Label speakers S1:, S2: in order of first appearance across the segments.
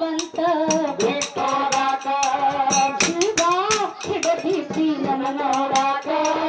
S1: భగవంత శివ హిడీ మనోరాకా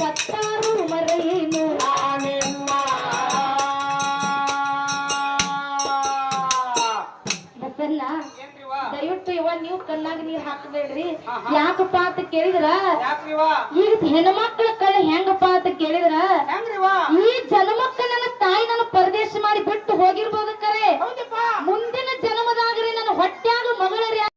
S1: ಸತ್ತಾರು ಮರೆಯೇನು ಬಸಣ್ಣ ದಯವಿಟ್ಟು ಇವ ನೀವು ಕಣ್ಣಾಗ ನೀರ್ ಹಾಕಬೇಡ್ರಿ. ಯಾಕಪ್ಪ ಅಂತ ಕೇಳಿದ್ರ? ಈಗ ಹೆಣ್ಮಕ್ಳ ಕಣ್ಣ ಹೆಂಗಪ್ಪ ಅಂತ ಕೇಳಿದ್ರ? ಈ ಜನ್ಮಕ್ಕ ನನ್ನ ತಾಯಿ ನನ್ನ ಪರದೇಶ ಮಾಡಿ ಬಿಟ್ಟು ಹೋಗಿರ್ಬೋದು.